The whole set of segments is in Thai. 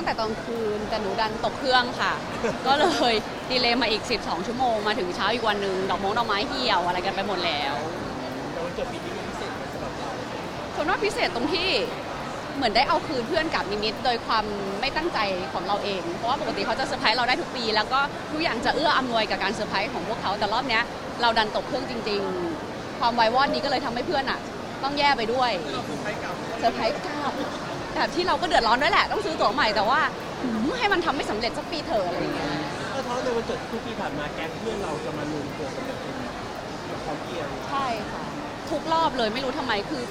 ตั้งแต่ตอนคืนแต่หนูดันตกเครื่องค่ะ ก็เลยดีเลย์มาอีก 12 ชั่วโมงมาถึงเช้าอีกวันหนึ่งดอกมงดอกไม้เหี่ยวอะไรกันไปหมดแล้วแต่วันเกิดปีนี้มันพิเศษสำหรับเราส่วนว่าพิเศษตรงที่เหมือนได้เอาคืนเพื่อนกลับนิดๆโดยความไม่ตั้งใจของเราเอง เพราะว่าปกติเขาจะเซอร์ไพรส์เราได้ทุกปี แล้วก็ทุกอย่างจะเอื้ออำนวยกับการเซอร์ไพรส์ของพวกเขาแต่รอบเนี้ยเราดันตกเครื่องจริง ๆ ความไววอดนี้ก็เลยทำให้เพื่อนอะ ต้องแย่ไปด้วยเราคือไพ่เก่าเซอร์ไพรส์กลับ แต่ที่เราก็เดือดร้อนด้วยแหละ ต้องซื้อตั๋วใหม่แต่ว่าหืมให้มันทำไม่สำเร็จสักปีเถอะอะไรอย่างเงี้ยเออท้อในวันเกิดทุกปีผ่านมาแก๊งเพื่อนเราจะมารวมตัวกันแบบเป็นแบบความเกียร์ใช่ค่ะ ทุกรอบเลยไม่รู้ทำไมคือ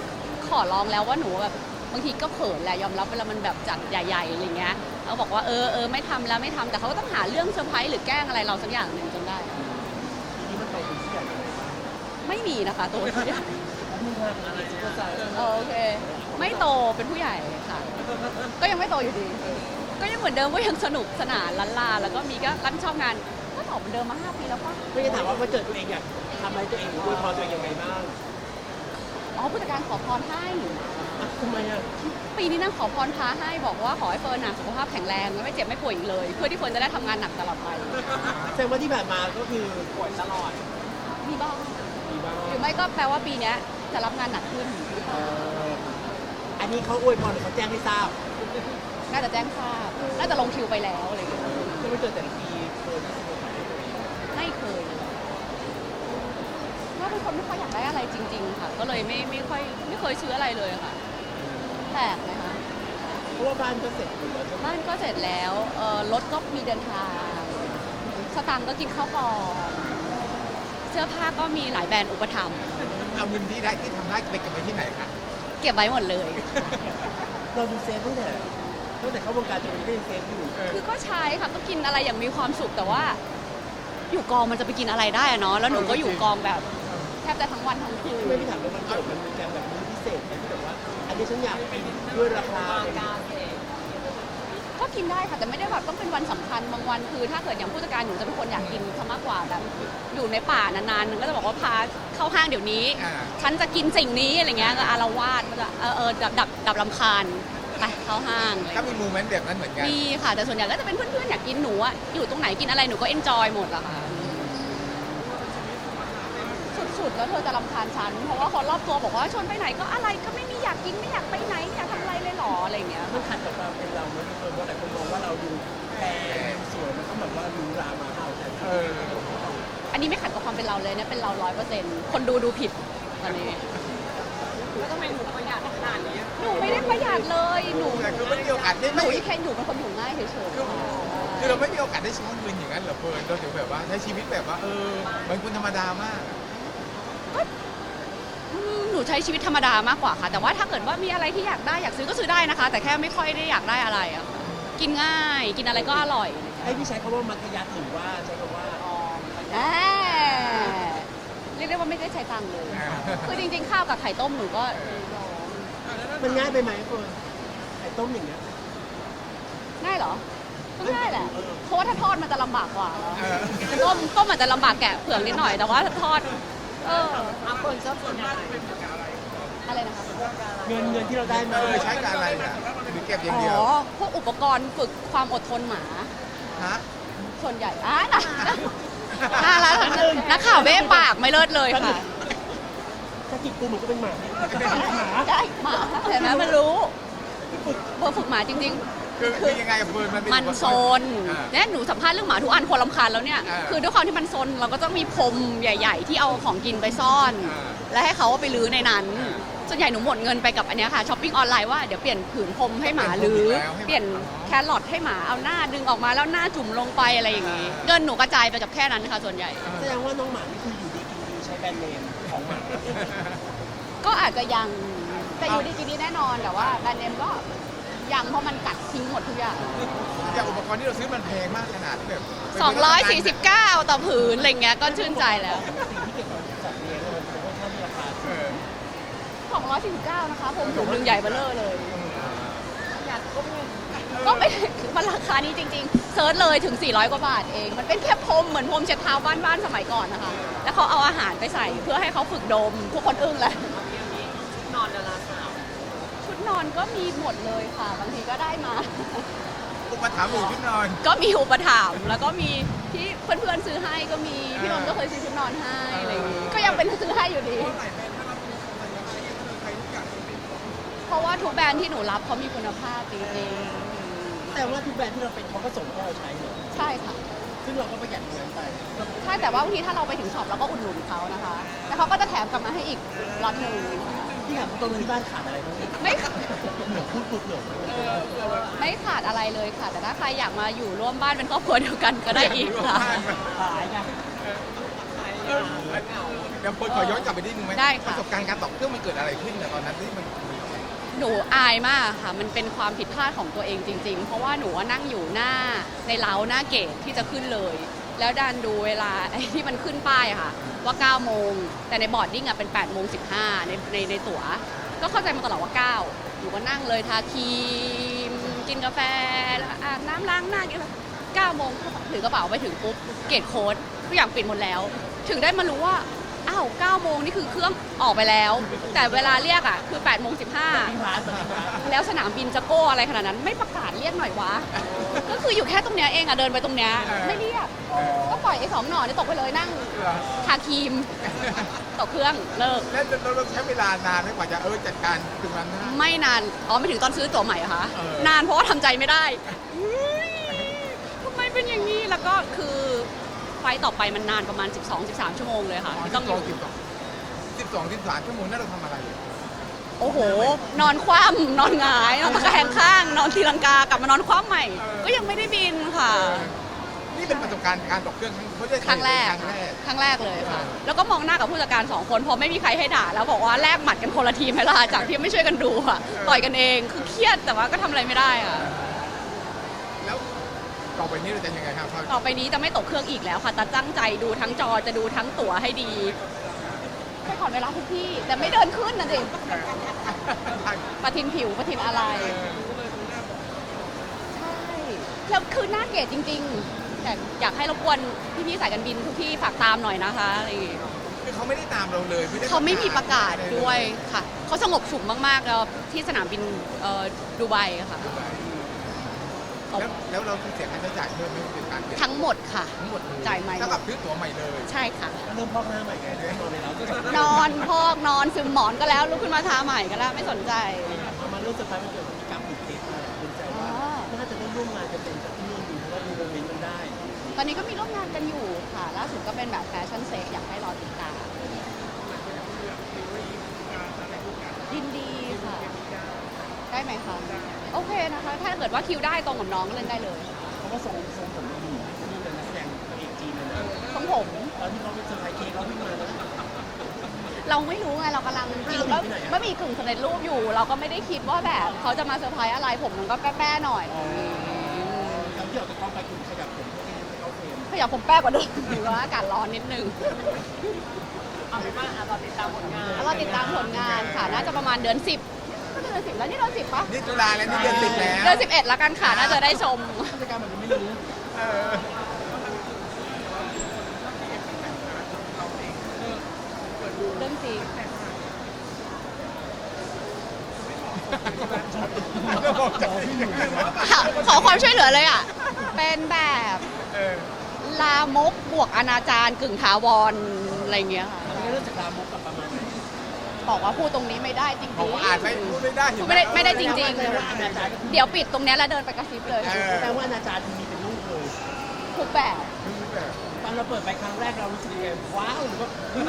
ขอร้องแล้วว่าหนูแบบบางทีก็เขินแหละยอมรับเวลามันแบบจัดใหญ่ๆอะไรเงี้ยเขาบอกว่าเออเออไม่ทำแล้วไม่ทำแต่เขาก็ต้องหาเรื่องเซอร์ไพรส์หรือแกล้งอะไรเราสักอย่างหนึ่งจนได้ปีนี้มันโตเป็นผู้ใหญ่ยังไงบ้างไม่มีนะคะตัวผู้ใหญ่มึงทำอะไรก็จะเออโอเค ไม่โตเป็นผู้ใหญ่ค่ะ ก็ยังไม่โตอยู่ดี ก็ยังเหมือนเดิมก็ยังสนุกสนานล้านลาแล้วก็มีก็รับผิดชอบงานก็ตอบเหมือนเดิมมาห้าปีแล้วก็ไม่ได้ถามว่าวันเกิดตัวเองอยากทำอะไรตัวเองหรืออวยพรตัวเองยังไงบ้างอ๋อผู้จัดการขอพรให้ อะทำไมอะปีนี้นั่งขอพรพระให้บอกว่าขอให้เฟิร์นน่ะสุขภาพแข็งแรงไม่เจ็บไม่ป่วยอีกเลย เพื่อที่เฟิร์นจะได้ทำงานหนักตลอดไป แสดงว่าที่ผ่านมาก็คือป่วยตลอดมีบ้าง มีบ้างหรือไม่ก็แปลว่าปีเนี้ยจะรับงานหนักขึ้น เอ่ออั นี้เขาอวยพรหรือเขาแจ้งให้ทราบน่าจะแจ้งทราบน่าจะลงคิวไปแล้วอะไรอย่างเงี้ยที่วันเกิดแต่ละปีเคยที่สุดของตัวเองไม่เคยว่าเป็นคนไม่ค่อยอยากได้อะไรจริง ๆ ค่ะ ก็เลยไม่ไม่ค่อยไม่เคยซื้ออะไรเลยค่ะแปลกนะคะเพราะว่าบ้านก็เสร็จหมดแล้วใช่ไหมบ้านก็เสร็จแล้วเอ่อรถก็มีเดินทางสตางค์ก็กินข้าวกล่องเสื้อผ้าก็มีหลายแบรนด์อุปถัมภ์เอาเงินที่ได้ที่ทำได้ไปเก็บไว้ที่ไหนคะ เก็บไว้หมดเลย เราดูเซฟตั้งแต่ตั้งแต่เข้าวงการจนวันนี้ก็ยังเซฟอยู่คือก็ใช้ค่ะก็กินอะไรอย่างมีความสุขแต่ว่า อยู่กองมันจะไปกินอะไรได้อะเนาะแล้วหนูก็อยู่กองแบบแทบจะทั้งวันทั้งคืน ไม่พี่ถามว่ามันเกิดมันมีการแบบมื้อพิเศษไหมที่แบบว่า อันนี้ฉันอยากกินด้วยราคาเป็น ก็กินได้ค่ะแต่ไม่ได้แบบต้องเป็นวันสำคัญบางวันคือ ถ้าเกิดอย่างผู้จัดการหนูจะเป็นคนอยากกินซะมากกว่าแบบอยู่ในป่านานๆหนึงก็จะบอกว่าพาเข้าห้างเดี๋ยวนี้ อ่า ฉันจะกินสิ่งนี้อะไรเงี้ยก็อารวาสก็จะเออเออดับดับดับลำคาญไปเข้าห้างอะไรก็เงี้ยมีโมเมนต์แบบนั้นเหมือนกัน มีค่ะแต่ส่วนใหญ่ก็จะเป็นเพื่อนๆอยากกินหนูอะอยู่ตรงไหนกินอะไรหนูก็เอนจอยหมดอะค่ะ สุดๆแล้วเธอจะรำคาญฉัน เพราะว่าคนรอบตัวบอกว่าชวนไปไหนก็อะไรก็ไม่มีอยากกินไม่อยากไปไหนไม่อยากทำอะไรเลยหรออะไรอย่างเงี้ย มันขัดกับความเป็นเราไหมพี่เฟิร์นว่าหลายคนมองว่าเราดูแพงดูสวยมันก็แบบว่าดูรามาเอาแต่เอออันนี้ไม่ขัดกับความเป็นเราเลยเนี่ยเป็นเราร้อยเปอร์เซ็นต์คนดูดูผิดตอนนี้แล้วทำไมหนูประหยัดขนาดนี้หนูไม่ได้ประหยัดเลยหนูแต่คือไม่มีโอกาสได้หไม่นูแค่หนูเป็นคนอยู่ง่ายเฉยคือๆคือเราไม่มีโอกาสได้ใช้เงินอย่างนั้นเหรอเฟิร์นเราถึงแบบว่าใช้ชีวิตแบบว่าเออเหมือนคนธรรมดามาก อืมหนูใช้ชีวิตธรรมดามากกว่าค่ะ แต่ว่าถ้าเกิดว่ามีอะไรที่อยากได้อยากซื้อก็ซื้อได้นะคะ แต่แค่ไม่ค่อยได้อยากได้อะไรอะค่ะกินง่ายกินอะไรก็อร่อย ให้พี่ใช้คำว่ามัธยัสถ์หรือว่าใช้คำว่าแหมเรียกได้ว่าไม่ได้ใช้ตังค์เลย คือจริงๆ ข้าวกับไข่ต้มหนูก็ มันง่ายไปไหมเฟิร์นไข่ต้มอย่างเงี้ย ง่ายเหรอก็ง่ายแหละ เพราะว่าถ้าทอดมันจะลำบากกว่าเนอะเออต้มต้มอาจจะลำบากแกะเผือกนิดหน่อย แต่ว่าถ้าทอด เอออาคนชอบกินอะไรอะไรนะคะเงินเงินที่เราได้เอมาอใช้กับอะไรนะหรือเก็บอย่างอ๋เดียวอพวกอุปกรณ์ฝึกความอดทนหมา ฮะส่วนใหญ่อะนะน่ารักนักข่าวเบ้ปากไม่เลิศเลยค่ะถ้ากินกูเหมือนก็เป็นหมาหมา ได้หมาเห็นไหมมันรู้พอฝึกหมาจริง ๆ คือคือยังไงเฟิร์นมันเป็มันโซนอ่า เนี่ยหนูสัมภาษณ์เรื่องหมาทุกอันคนรำคาญแล้วเนี่ย อ่าคือด้วยความที่มันโซนเราก็ต้องมีพรมใหญ่ ๆ ที่เอาของกินไปซ่อน อ่าแล้วให้เขาเอาไปลื้อในนั้น อ่าส่วนใหญ่หนูหมดเงินไปกับอันเนี้ยค่ะช้อปปิ้งออนไลน์ว่าเดี๋ยวเปลี่ยนผืนพรมให้หมาเปลี่ลื้ยอนพรมอีกแล้วให้หมาเปลี่ยนอ๋อแครอทให้หมาเอาหน้าดึงออกมาแล้วหน้าจุ่มลงไปอะไรอย่างงี้เงินหนูกระจายไปกับแค่นั้นค่ะส่วนใหญ่ แสดงว่าน้องหมานี่คืออยู่ดีกินดีใช้แบรนด์เนมของหมา ก็อาจจะยังแต่อยู่ดีกินดีแน่นอนแต่ว่าแบรนด์เนมก็ ยังเพราะมันกัดทิ้งหมดทุกอย่าง อย่างอุปกรณ์ที่เราซื้อมันแพงมากขนาดที่แบบ249 ต่อผืนอะไรเงี้ยก็ชื่นใจแล้วสิ่งที่เกี่ยวกับสัตว์เลี้ยงเนี่ยมันเป็นค่อนข้างที่ราคาเออ249 นะคะ ผมถุงหนึ่งใหญ่เบ้อเร่อเลยประหยัดก็ไม่ก็ไม่มันราคานี้จริงๆ เซิร์ชเลยถึง 400 กว่าบาทเอง มันเป็นแค่พรมเหมือนพรมเช็ดเท้าบ้านๆสมัยก่อนนะคะ แล้วเขาเอาอาหารไปใส่เพื่อให้เขาฝึกดม ทุกคนอึ้งเลย นอนเวลาสาวชชุด นอนก็มีหมดเลยค่ะ บางทีก็ได้มา อุปถัมภ์อยู่ชุดนอน ก็มีอุปถัมภ์แล้วก็มีที่เพื่อนๆซื้อให้ก็มีพี่นนท์ก็เคยซื้อชุดนอนให้อะไรอย่างงี้ก็ยังเป็นซื้อให้อยู่ดีเพราะว่าทุกแบรนด์ที่หนูรับเขามีคุณภาพจริงแต่ว่าทุกแบรนด์ที่เราเป็นเขาก็ส่งให้เราใช้เนี่ยๆใช่ค่ะ ซึ่งเราก็ประหยัดเงินไปใช่แต่ว่าบางทีถ้าเราไปถึงช็อปเราก็อุดหนุนเขานะคะแล้วเขาก็จะแถมกลับมาให้อีกล็อตหนึ่ง ที่ถามตรงๆที่บ้านขาดอะไรบ้างเนี่ยไม่เหนือพูดปุ๊บเหนือไม่ขาดอะไรเลยค่ะ แต่ถ้าใครอยากมาอยู่ร่วมบ้านเป็นครอบครัวเดียวกันก็ได้อีกค่ะขายไงเดี๋ยวพลขอย้อนกลับไปนิดนึงไหมได้ปค่ะ ระสบการณ์การตอกเครื่องมันเกิดอะไรขึ้นในตอนนั้นที่มันหนูอายมากค่ะ มันเป็นความผิดพลาดของตัวเองจริง ๆ เพราะว่าหนูว่านั่งอยู่หน้าในเล้าหน้าเกตที่จะขึ้นเลย แล้วดันดูเวลาไอ้ที่มันขึ้นป้ายอะค่ะ ว่า 9 โมง แต่ในบอร์ดดิ้งอะเป็น 8 โมง 15 ในในในตั๋ว ก็เข้าใจมาตลอดว่า 9 หนูก็นั่งเลยทาครีม กินกาแฟแล้วอาบน้ำล้างหน้ากิน9โมงถือกระเป๋าไปถึงปุ๊บ เกตโค้ดทุกอย่างปิดหมดแล้ว ถึงได้มารู้ว่า อ้าว9โมงนี่คือเครื่องออกไปแล้ว แต่เวลาเรียกอะคือ8โมง15พิพาร์ตพิพาร์ตแล้วสนามบินจะโก้อะไรขนาดนั้น ไม่ประกาศเรียกหน่อยวะ ก็คืออยู่แค่ตรงเนี้ยเองอะเดินไปตรงเนี้ยไม่เรียก ก็ปล่อยไอ้สองหน่อนี่ตกไปเลยนั่งทาครีมตกเครื่องเลิกแล้วเราเราใช้เวลานานไหมกว่าจะเออจัดการถึงมันได้ไม่นาน อ๋อไม่ถึงตอนซื้อตั๋วใหม่เหรอคะเออนานเพราะว่าทำใจไม่ได้เฮ้ยทำไมเป็นอย่างนี้แล้วก็คือ ไฟล์ต่อไปมันนานประมาณ 12-13 ชั่วโมงเลยค่ะที่ต้องอยู่ สิบสองสิบสองสิบสามชั่วโมงนั่นเราทำอะไรอยู่โอ้โห นอนคว่ำนอนหงาย นอนตะแคงข้าง นอนตีลังกากลับมานอนคว่ำใหม่ ก็ยังไม่ได้บินค่ะ นี่เป็นประสบการณ์การตกเครื่องครั้งไม่ใช่ครั้งแรกครั้งแรก ครั้งแรกเลยค่ะเออแล้วก็มองหน้ากับผู้จัดการสองคนเพราะไม่มีใครให้ด่า แล้วบอกว่าแลกหมัดกันคนละทีมให้ละจากที่ไม่ช่วยกันดูค่ะต่อยกันเอง คือเครียดแต่ว่าก็ทำอะไรไม่ได้ค่ะแล้ว ต่อไปนี้เราจะยังไงครับต่อไปนี้จะไม่ตกเครื่องอีกแล้วค่ะแต่ตั้งใจดูทั้งจอจะดูทั้งตั๋วให้ดีไปขอเวลาทุกที่ แต่ไม่เดินขึ้นนะเด็กปะทินผิวปะทินอะไร ใช่แล้วคือหน้าเกตจริง ๆ แต่อยากให้รบกวนพี่ๆสายการบินทุกที่ฝากตามหน่อยนะคะอะไรอย่างงี้คือเขาไม่ได้ตามเราเลยด้เขาไม่มีประกาศด้วยค่ะ เขาสงบสุขมากๆแล้วที่สนามบินเอ่อดูไบค่ะ แล้วแล้วเราเสียค่าใช้จ่ายเพิ่มไหมเป็นการเปลี่ยนทั้งหมดค่ะ ทั้งหมดเลยจ่ายใหม่ เท่ากับซื้อตั๋วใหม่เลยใช่ค่ะก็เริ่มพอกหน้าใหม่ไงเริ่มนอนในเรานอนพอกนอนซึมหมอนก็แล้วลุกขึ้นมาทาใหม่ก็แล้วไม่สนใจเอามาเรื่องเซอร์ไพรส์มันเกิดมีการปิดเทปมาเป็นใจว่าน่าจะได้ร่วมงานกันเป็นกับที่นู่นดีเพราะว่าดูโมเมนต์มันได้ ตอนนี้ก็มีร่วมงานกันอยู่ค่ะล่าสุดก็เป็นแบบแฟชั่นเซ็กอยากให้รอติดตามยินดีค่ะ ได้ไหมคะ โอเคนะคะ ถ้าเกิดว่าคิวได้ตรงกับน้องเล่นได้เลยเพราะว่าทรงทรงผมมันดีนี่เป็นนักแสดงตัวเอกจีนเลยนะของผมตอนที่เขาไปเซอร์ไพรส์เค้กเขาวิ่งมาแล้ว เราไม่รู้ไงเรากำลังจริงแล้ก็วอยู่ที่ไหนอะ ไม่มีกึ่งสำเร็จรูปอยู่ เราก็ไม่ได้คิดว่าแบบเขาจะมาเซอร์ไพรส์อะไรผมมันก็แป้ๆหน่อยตอนที่ออกจากกล้องไปคุณขยับผมเพื่อที่จะเข้าเฟรมขยับผมแป้กว่าเดิมหรือว่าอากาศร้อนนิดนึงเอาเป็นว่าอะเราติดตามผลงานแล้วเราติดตามผลงานค่ะน่าจะประมาณเดือน10ก็ เดือน10แล้วนี่เดือน10ปะนี่ตุลาแล้วนี่เดือนสิบแล้วเดือน11แล้วกันค่ะน่าจะได้ชมผู้จัดการแบบนี้ไม่รู้เออเรื่องจริงก็บอกจะค่ะขอความช่วยเหลือเลยอะ เป็นแบบเออลามกบวกอนาจารกึ่งถาวรอะไรเงี้ยค่ะ มันก็เริ่มจากลามกกับประมาณไหน บอกว่าพูดตรงนี้ไม่ได้จริงผมอ่านไม่พูดไม่ได้ๆไม่ได้ไม่ได้จริงแสดงว่าอนาจารก็คือๆเดี๋ยวปิดตรงเนี้ยแล้วเดินไปกระซิบเลยเออแสดงว่าอนาจารมีเป็นลูกเลยทุกแบบ ตอนเราเปิดไปครั้งแรกเรารู้สึกยังไงว้าวหรือว่าอู้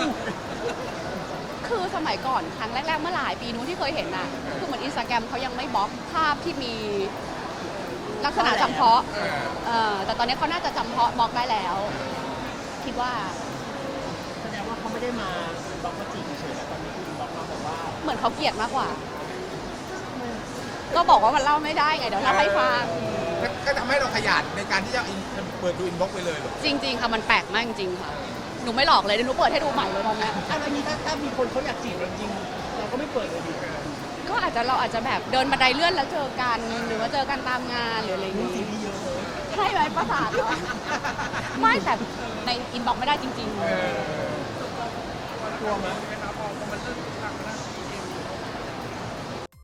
คือสมัยก่อนครั้งแรกๆเมื่อหลายปีนู้นที่เคยเห็นน่ะคือเหมือนอินสตาแกรมเขายังไม่บล็อกภาพที่มีลักษณะจำเพาะเออเออแต่ตอนนี้เขาน่าจะจำเพาะบล็อกได้แล้ว คิดว่า แสดงว่าเขาไม่ได้มา บล็อกมาจีบเฉยๆแต่ตอนนี้คือบล็อกมาบอกว่าเหมือนเขาเกลียดมากกว่า ก็บอกว่ามันเล่าไม่ได้ไงเดี๋ยวเล่าให้ฟัง ก็ทำให้เราขยันในการที่จะเปิดดูอินบ็อกซ์ไปเลยเหรอจริง ๆ ค่ะมันแปลกมากจริงๆค่ะ หนูไม่หลอกเลยเดี๋ยวหนูเปิดให้ดูใหม่เลยตอนเนี้ยถ้าวันนี้ถ้าถ้ามีคนเขาอยากจีบเราจริงๆเราก็ไม่เปิดเลยดิก็อาจจะเราอาจจะแบบเดินบันไดเลื่อนแล้วเจอกัน หรือว่าเจอกันตามงานหรืออะไรอย่างมีซีงี้รีส์เยอะเลยใช่ไหมประสาทเหรอไม่แต่ในอินบ็อกซ์ไม่ได้จริงเออ forma